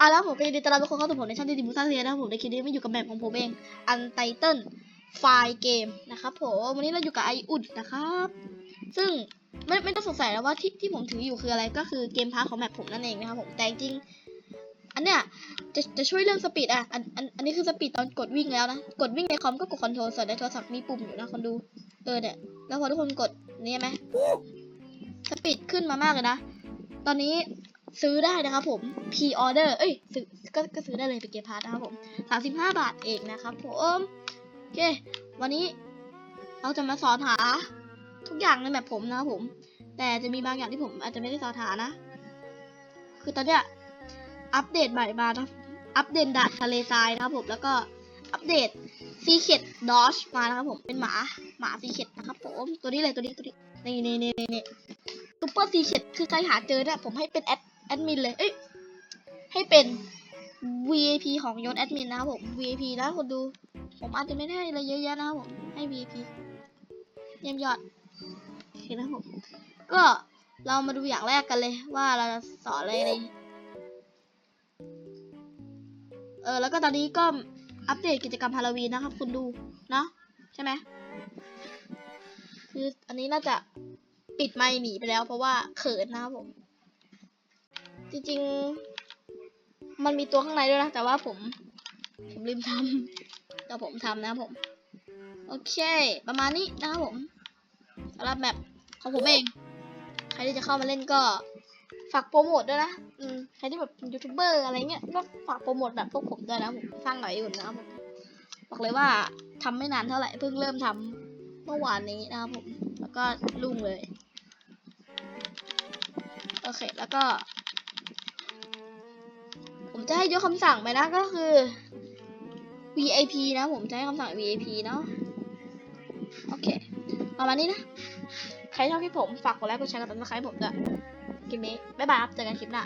อะแล้วผมก็ยินดีต้อนรับทุกคนเข้าสู่ผมในช่องดีดีมูซ่าเรียนะครับผมในคลิปนี้มาอยู่กับแบบของผมเองอันไตเติลไฟล์เกมนะครับผมวันนี้เราอยู่กับไออุดนะครับ ซึ่งไม่ไม่ต้องสงสัยแล้วว่าที่ที่ผมถืออยู่คืออะไรก็คือเกมพาร์ทของแมปผมนั่นเองนะครับผมแต่จริงอันเนี้ยจะจะช่วยเรื่องสปีดอะอันอันอันนี้คือสปีดตอนกดวิ่งแล้วนะ กดวิ่งในคอมก็กดคอนโทรลส่วนในโทรศัพท์มีปุ่มอยู่นะคนดูเออเนี่ยแล้วพอทุกคนกดนี่ไหมสปีดขึ้นมามากเลยนะตอนนี้ ซื้อได้นะครับผม p order เอ้ยซื้อก็ก็ซื้อได้เลยเป็นเกมพาร์ทนะครับผมสามสิบห้าบาทเองนะครับผมโอเค วันนี้เราจะมาสอนหาทุกอย่างในแบบผมนะครับผม แต่จะมีบางอย่างที่ผมอาจจะไม่ได้สอนหานะ คือตอนเนี้ยอัปเดตใหม่มานะอัปเดตดาทะเลทรายนะครับผมแล้วก็อัปเดตซีเคดดอชมานะครับผมเป็นหมาหมาซีเคดนะครับผมตัวนี้เลยตัวนี้ตัวนี้นี่นี่นี่นี่นี่ซูเปอร์ซีเคดคือใครหาเจอเนี่ยผมให้เป็นแอด แอดมินเลย เอ้ย ให้เป็น VIP ของยศแอดมินนะครับผม VIP นะคนดู ผมอาจจะไม่ได้อะไรเยอะแยะนะครับผม ให้ VIP เยี่ยมยอดโอเคนะผม ก็เรามาดูอย่างแรกกันเลยว่าเราจะสอนอะไรดีเออแล้วก็ตอนนี้ก็อัปเดตกิจกรรมฮาโลวีนนะครับ คุณดูเนาะใช่ไหมคืออันนี้น่าจะปิดไมค์หนีไปแล้วเพราะว่าเขินนะครับผม จริงๆ มันมีตัวข้างในด้วยนะ แต่ว่าผม ผมลืมทำแต่ผมทำนะผม โอเค ประมาณนี้นะครับผมสำหรับแมปของผมเอง ใครที่จะเข้ามาเล่นก็ฝากโปรโมทด้วยนะอืมใครที่แบบยูทูบเบอร์อะไรเงี้ยก็ฝากโปรโมทแบบพวกผมด้วยนะผมสร้างหน่อยอุ่นะครับผมบอกเลยว่าทำไม่นานเท่าไหร่เพิ่งเริ่มทำเมื่อวานนี้นะครับผม แล้วก็รุ่งเลย โอเค แล้วก็ จะให้ยกคำสั่งไปนะก็คือ VIP นะผมจะให้คำสั่ง VIP เนาะโอเคประมาณนี้นะ ใครชอบคลิปผม ฝากกดไลค์กดแชร์กดติดตามผมด้วยคลิปนี้ บ๊ายบายครับเจอกันคลิปหน้า